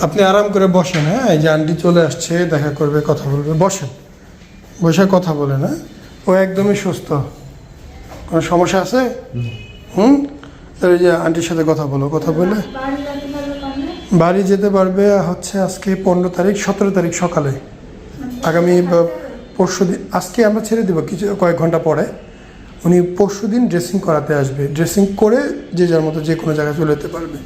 আপনি আরাম করে বসেন হ্যাঁ? এই যে আন্টি চলে আসছে, দেখা করবে, কথা বলবে, বসেন। বসে কথা বলেন হ্যাঁ? ও একদমই সুস্থ। কোনো সমস্যা আছে? হুম? তাহলে যে আন্টির সাথে কথা বলো, কথা বলে। বাড়ি যেতে পারবে হচ্ছে আজকে পনেরো তারিখ, সতেরো তারিখ সকালে। আগামী পরশু দিন, আজকে আমরা ছেড়ে দেবো কিছু, কয়েক ঘণ্টা পরে। উনি পরশু দিন ড্রেসিং করাতে আসবে। ড্রেসিং করে যে যার মতো যে কোনো জায়গায় চলে যেতে পারবে।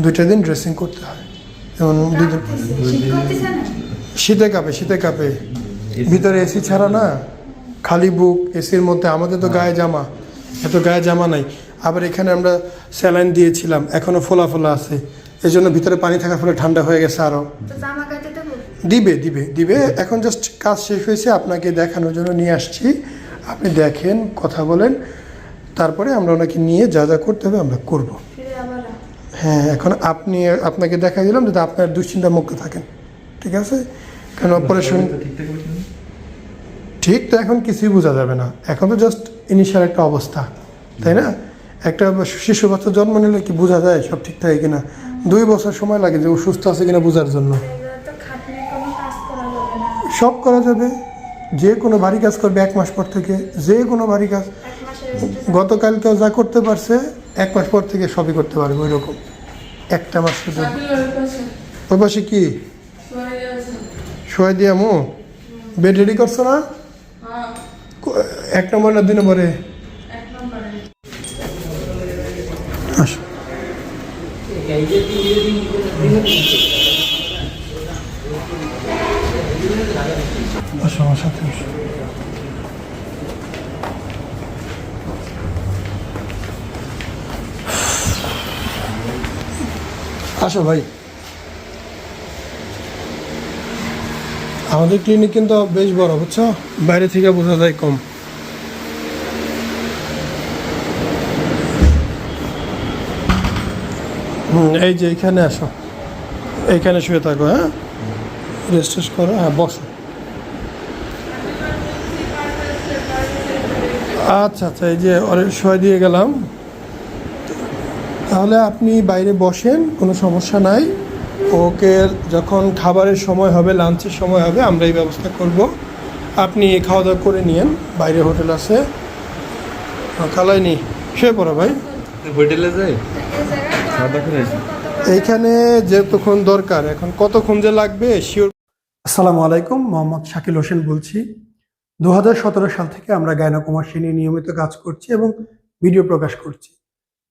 দুইটা দিন ড্রেসিং করতে হয়। যেমন শীত কাঁপে শীতে কাঁপে। ভিতরে এসি ছাড়া না খালি বুক এসির মধ্যে আমাদের তো গায়ে জামা এত গায়ে জামা নাই। আবার এখানে আমরা স্যালাইন দিয়েছিলাম এখনও ফোলা ফোলা আছে। এই জন্য ভিতরে পানি থাকার ফলে ঠান্ডা হয়ে গেছে আরও দেবো দিবে দিবে। এখন জাস্ট কাজ শেষ হয়েছে আপনাকে দেখানোর জন্য নিয়ে আসছি। আপনি দেখেন কথা বলেন। তারপরে আমরা ওনাকে নিয়ে যা যা করতে হবে আমরা করব। হ্যাঁ এখন আপনি আপনাকে দেখা দিলাম যাতে আপনার দুশ্চিন্তা মুক্ত থাকেন। ঠিক আছে? কারণ অপারেশন ঠিক তো এখন কিছুই বোঝা যাবে না। এখন তো জাস্ট ইনিশিয়াল একটা অবস্থা তাই না? একটা শিশু বাচ্চা জন্ম নিলে কি বোঝা যায় সব ঠিক থাকে কিনা? দুই বছর সময় লাগে যে ও সুস্থ আছে কিনা বোঝার জন্য। এগুলো তো খাটনি কোনো কাজ করা যাবে না সব করা যাবে। যে কোনো ভারী কাজ করবে এক মাস পর থেকে। যে কোনো ভারী কাজ গতকালকেও যা করতে পারছে এক মাস পর থেকে সবই করতে পারবে ওই রকম একটা মাস শুধু। ওই পাশে কি? শোয়াই দিয়া মো? বেড রেডি করছ না? এক নম্বর না দুই নম্বরে? আসো আসো আমার সাথে আসো আসো ভাই। আমাদের ক্লিনিক কিন্তু বেশ বড়, বুঝছ? বাইরে থেকে বোঝা যায় কম। হুম, এই যে এখানে আসো। এইখানে শুয়ে থাকো হ্যাঁ? রেস্ট করো হ্যাঁ বসো। আচ্ছা আচ্ছা এই যে ওরে শুয়ে দিয়ে গেলাম। তাহলে আপনি বাইরে বসেন কোনো সমস্যা নাই। ওকে যখন খাবারের সময় হবে লাঞ্চের সময় হবে আমরা এই ব্যবস্থা করব। আপনি খাওয়া দাওয়া করে নিয়েন বাইরে হোটেল আছে। কালাইনি শুয়ে পড়ো ভাই। হোটেলে যাই? এই জায়গায় তো খাওয়া দাওয়া করে আসি। এইখানে যেতক্ষণ দরকার এখন কতক্ষণ যে লাগবে শিওর আসসালামু আলাইকুম মোহাম্মদ শাকিল হোসেন বলছি। দু হাজার সতেরো সাল থেকে আমরা গায়নাকুমার নিয়ে নিয়মিত কাজ করছি এবং ভিডিও প্রকাশ করছি।